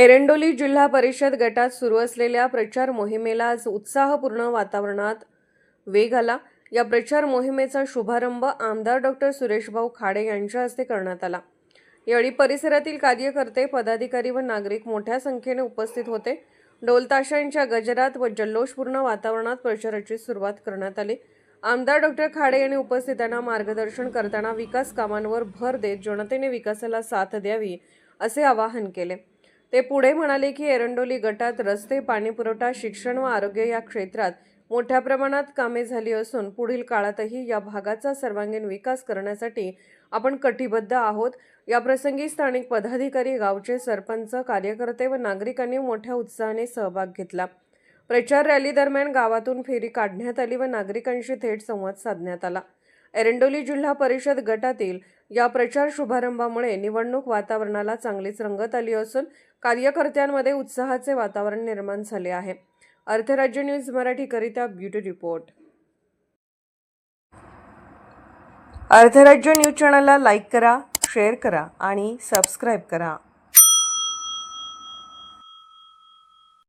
एरंडोली जिल्हा परिषद गटात सुरू असलेल्या प्रचार मोहिमेला आज उत्साहपूर्ण वातावरणात वेग आला. या प्रचार मोहिमेचा शुभारंभ आमदार डॉक्टर सुरेशभाऊ खाडे यांच्या हस्ते करण्यात आला. यावेळी परिसरातील कार्यकर्ते पदाधिकारी व नागरिक मोठ्या संख्येने उपस्थित होते. ढोलताशांच्या गजरात व जल्लोषपूर्ण वातावरणात प्रचाराची सुरुवात करण्यात आली. आमदार डॉक्टर खाडे यांनी उपस्थितांना मार्गदर्शन करताना विकास कामांवर भर देत जनतेने विकासाला साथ द्यावी असे आवाहन केले. ते पुढे म्हणाले की एरंडोली गटात रस्ते पाणीपुरवठा शिक्षण व आरोग्य या क्षेत्रात मोठ्या प्रमाणात कामे झाली असून पुढील काळातही या भागाचा सर्वांगीण विकास करण्यासाठी आपण कटिबद्ध आहोत. याप्रसंगी स्थानिक पदाधिकारी गावचे सरपंच कार्यकर्ते व नागरिकांनी मोठ्या उत्साहाने सहभाग घेतला. प्रचार रॅली दरम्यान गावातून फेरी काढण्यात आली व नागरिकांशी थेट संवाद साधण्यात आला. एरंडोली जिल्हा परिषद गटातील या प्रचार शुभारंभामुळे निवडणूक वातावरणाला चांगलीच रंगत आली असून कार्यकर्त्यांमध्ये उत्साहाचे वातावरण निर्माण झाले आहे. अर्थराज्य न्यूज मराठीकरिता ब्युटी रिपोर्ट. अर्थराज्य न्यूज चॅनलला लाईक करा शेअर करा आणि सबस्क्राईब करा.